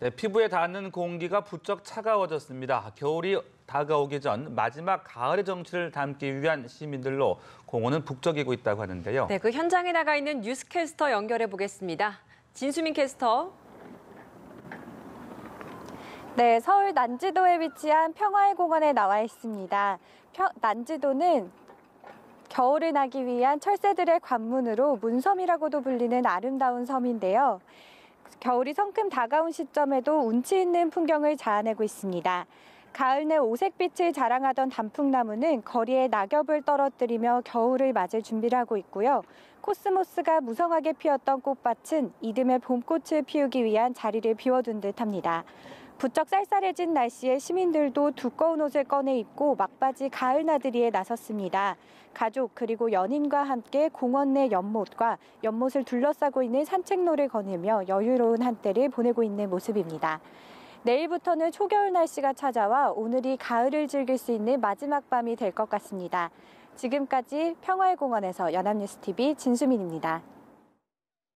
네, 피부에 닿는 공기가 부쩍 차가워졌습니다. 겨울이 다가오기 전 마지막 가을의 정취를 담기 위한 시민들로 공원은 북적이고 있다고 하는데요. 네, 그 현장에 나가 있는 뉴스캐스터 연결해 보겠습니다. 진수민 캐스터. 네, 서울 난지도에 위치한 평화의 공원에 나와 있습니다. 평, 난지도는 겨울을 나기 위한 철새들의 관문으로 문섬이라고도 불리는 아름다운 섬인데요. 겨울이 성큼 다가온 시점에도 운치 있는 풍경을 자아내고 있습니다. 가을 내 오색빛을 자랑하던 단풍나무는 거리에 낙엽을 떨어뜨리며 겨울을 맞을 준비를 하고 있고요. 코스모스가 무성하게 피었던 꽃밭은 이듬해 봄꽃을 피우기 위한 자리를 비워둔 듯합니다. 부쩍 쌀쌀해진 날씨에 시민들도 두꺼운 옷을 꺼내 입고 막바지 가을 나들이에 나섰습니다. 가족 그리고 연인과 함께 공원 내 연못과 연못을 둘러싸고 있는 산책로를 거닐며 여유로운 한때를 보내고 있는 모습입니다. 내일부터는 초겨울 날씨가 찾아와 오늘이 가을을 즐길 수 있는 마지막 밤이 될 것 같습니다. 지금까지 평화의 공원에서 연합뉴스TV 진수민입니다.